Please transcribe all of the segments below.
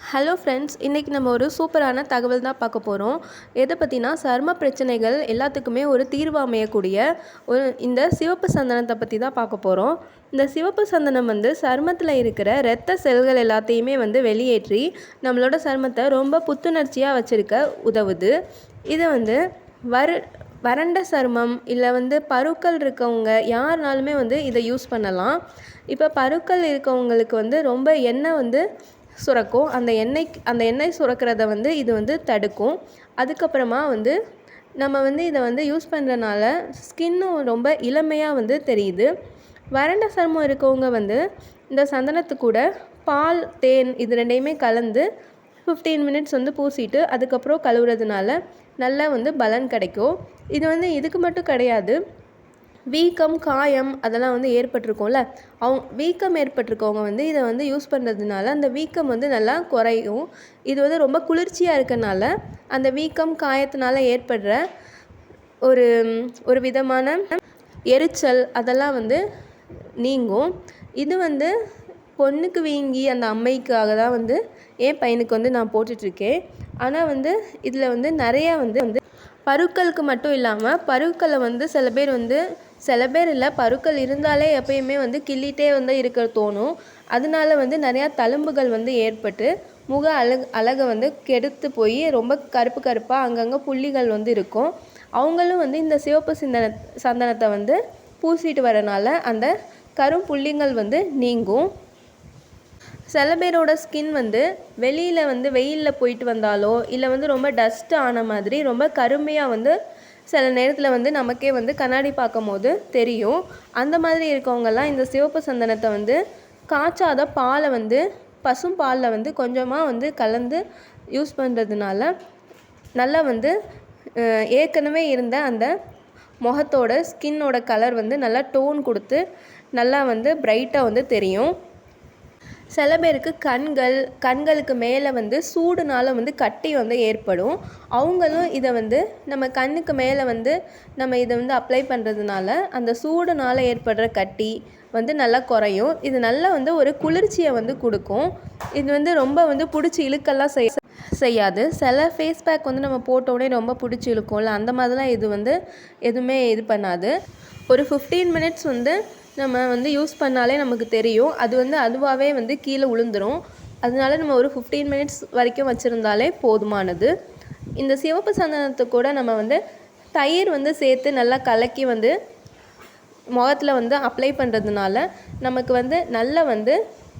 Hello friends இன்றைக்கி நம்ம ஒரு சூப்பரான தகவல் தான் பார்க்க போகிறோம் எதை பற்றினா சர்ம பிரச்சனைகள் எல்லாத்துக்குமே ஒரு தீர்வு அமையக்கூடிய ஒரு இந்த சிவப்பு சந்தனத்தை பற்றி தான் பார்க்க போகிறோம் இந்த சிவப்பு சந்தனம் வந்து சருமத்தில் இருக்கிற இரத்த செல்கள் எல்லாத்தையுமே வந்து வெளியேற்றி நம்மளோட சருமத்தை ரொம்ப புத்துணர்ச்சியாக வச்சுருக்க உதவுது. இதை வந்து வரு வறண்ட சருமம் இல்லை வந்து பருக்கள் இருக்கவங்க யாருனாலுமே வந்து இதை யூஸ் பண்ணலாம். இப்போ பருக்கள் இருக்கவங்களுக்கு வந்து ரொம்ப எண்ணெய் வந்து சுரக்கும். அந்த எண்ணெய் அந்த எண்ணெய் சுரக்கிறத வந்து இது வந்து தடுக்கும். அதுக்கப்புறமா வந்து நம்ம வந்து இதை வந்து யூஸ் பண்ணுறனால ஸ்கின்னும் ரொம்ப இளமையாக வந்து தெரியுது. வறண்ட சருமம் இருக்கவங்க வந்து இந்த சந்தனத்து கூட பால் தேன் இது ரெண்டையுமே கலந்து ஃபிஃப்டீன் மினிட்ஸ் வந்து பூசிட்டு அதுக்கப்புறம் கழுவுறதுனால நல்லா வந்து பலன் கிடைக்கும். இது வந்து இதுக்கு மட்டும் கிடையாது. வீக்கம் காயம் அதெல்லாம் வந்து ஏற்பட்டிருக்கும்ல. அவங்க வீக்கம் ஏற்பட்டிருக்கவங்க வந்து இதை வந்து யூஸ் பண்ணுறதுனால அந்த வீக்கம் வந்து நல்லா குறையும். இது வந்து ரொம்ப குளிர்ச்சியாக இருக்கனால அந்த வீக்கம் காயத்தினால ஏற்படுற ஒரு ஒரு விதமான எரிச்சல் அதெல்லாம் வந்து நீங்கும். இது வந்து பொண்ணுக்கு வீங்கி அந்த அம்மைக்காக தான் வந்து என் பையனுக்கு வந்து நான் போட்டுட்ருக்கேன். ஆனால் வந்து இதில் வந்து நிறையா வந்து வந்து பருக்களுக்கு மட்டும் இல்லாமல் பருக்களை வந்து சில பேர் வந்து சில பேர் இல்லை பருக்கள் இருந்தாலே எப்பயுமே வந்து கிள்ளிகிட்டே வந்து இருக்க தோணும். அதனால வந்து நிறையா தழும்புகள் வந்து ஏற்பட்டு முக அழகு அழகை வந்து கெடுத்து போய் ரொம்ப கருப்பு கருப்பாக அங்கங்கே புள்ளிகள் வந்து இருக்கும். அவங்களும் வந்து இந்த சிவப்பு சிந்தன சந்தனத்தை வந்து பூசிட்டு வரனால அந்த கரும் புள்ளிங்கள் வந்து நீங்கும். சில பேரோட ஸ்கின் வந்து வெளியில் வந்து வெயிலில் போயிட்டு வந்தாலோ இல்லை வந்து ரொம்ப டஸ்ட் ஆன மாதிரி ரொம்ப கருமையாக வந்து சில நேரத்தில் வந்து நமக்கே வந்து கண்ணாடி பார்க்கும் போது தெரியும். அந்த மாதிரி இருக்கவங்கெல்லாம் இந்த சிவப்பு சந்தனத்தை வந்து காய்ச்சாத பாலை வந்து பசும் பாலில் வந்து கொஞ்சமாக வந்து கலந்து யூஸ் பண்ணுறதுனால நல்லா வந்து ஏற்கனவே இருந்த அந்த முகத்தோட ஸ்கின்னோட கலர் வந்து நல்லா டோன் கொடுத்து நல்லா வந்து பிரைட்டாக வந்து தெரியும். சில பேருக்கு கண்கள் கண்களுக்கு மேலே வந்து சூடுனால் வந்து கட்டி வந்து ஏற்படும். அவங்களும் இதை வந்து நம்ம கண்ணுக்கு மேலே வந்து நம்ம இதை வந்து அப்ளை பண்ணுறதுனால அந்த சூடுனால் ஏற்படுற கட்டி வந்து நல்லா குறையும். இது நல்லா வந்து ஒரு குளிர்ச்சியை வந்து கொடுக்கும். இது வந்து ரொம்ப வந்து பிடிச்சி இழுக்கெல்லாம் செய் செய்யாது. சில ஃபேஸ் பேக் வந்து நம்ம போட்டோடனே ரொம்ப பிடிச்சி இழுக்கும்ல அந்த மாதிரிலாம் இது வந்து எதுவுமே இது பண்ணாது. ஒரு ஃபிஃப்டீன் மினிட்ஸ் வந்து நம்ம வந்து யூஸ் பண்ணாலே நமக்கு தெரியும். அது வந்து அதுவாகவே வந்து கீழே விழுந்துரும் அதனால நம்ம ஒரு ஃபிஃப்டீன் மினிட்ஸ் வரைக்கும் வச்சுருந்தாலே போதுமானது. இந்த சிவப்பு சந்தனத்தை கூட நம்ம வந்து தயிர் வந்து சேர்த்து நல்லா கலக்கி வந்து முகத்தில் வந்து அப்ளை பண்ணுறதுனால நமக்கு வந்து நல்லா வந்து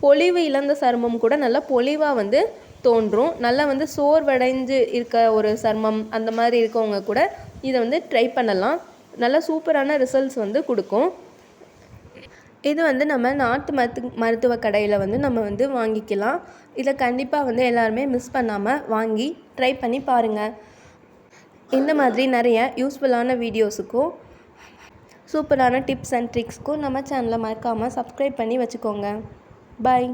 பொலிவு இழந்த சருமம் கூட நல்லா பொலிவாக வந்து தோன்றும். நல்லா வந்து சோர்வடைஞ்சு இருக்க ஒரு சர்மம் அந்த மாதிரி இருக்கவங்க கூட இதை வந்து ட்ரை பண்ணலாம். நல்லா சூப்பரான ரிசல்ட்ஸ் வந்து கொடுக்கும். இது வந்து நம்ம நாட்டு மருத்து மருத்துவ கடையில் வந்து நம்ம வந்து வாங்கிக்கலாம். இதை கண்டிப்பாக வந்து எல்லாருமே மிஸ் பண்ணாமல் வாங்கி ட்ரை பண்ணி பாருங்கள் இந்த மாதிரி நிறைய யூஸ்ஃபுல்லான வீடியோஸுக்கும் சூப்பரான டிப்ஸ் அண்ட் ட்ரிக்ஸ்க்கும் நம்ம சேனலை மறக்காமல் சப்ஸ்கிரைப் பண்ணி வச்சுக்கோங்க. பாய்